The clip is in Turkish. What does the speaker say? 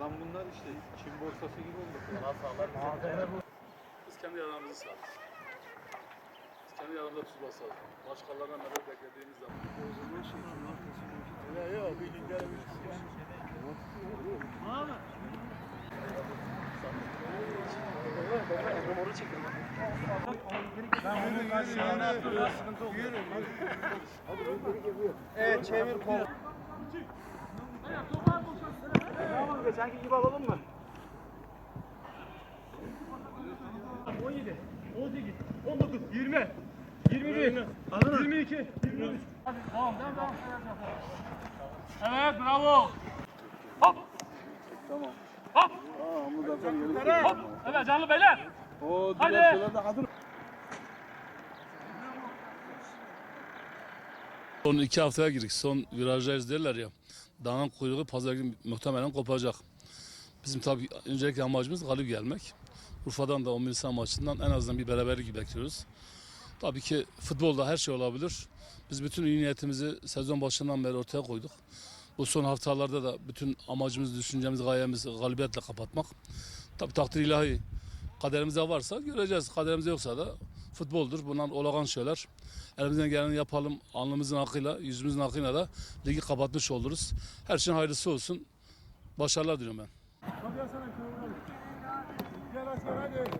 işte Çin borsası gibi oldu. Biz kendi yaramızı sağlarız. Biz kendi yaramıza tuz basarız. Başkalarına medet beklediğimiz zaman. Evet çevir kol. Geçenki gibi alalım mı? 17, 18, 19, 20, 21, 22, 23. Hadi devam devam devam. Evet bravo. Hop. Tamam. Hop. Aa, zaten yeri Hop. Evet canlı beyler. O Hadi. hazır. Son iki haftaya girdik. Son virajdayız derler ya. Dağın kuyruğu pazar günü muhtemelen kopacak. Bizim tabii öncelikle amacımız galip gelmek. Urfa'dan da 10 insan maçından en azından bir beraberlik bekliyoruz. Tabii ki futbolda her şey olabilir. Biz bütün iyi niyetimizi sezon başından beri ortaya koyduk. Bu son haftalarda da bütün amacımız, düşüncemiz, gayemiz galibiyetle kapatmak. Tabii takdir ilahi. Kaderimizde varsa göreceğiz. Kaderimizde yoksa da futboldur. Bunlar olağan şeyler. Elimizden geleni yapalım. Alnımızın akıyla, yüzümüzün akıyla da ligi kapatmış oluruz. Her şeyin hayırlısı olsun. Başarılar diliyorum ben. Hadi Hasan hadi. Gel Hasan hadi.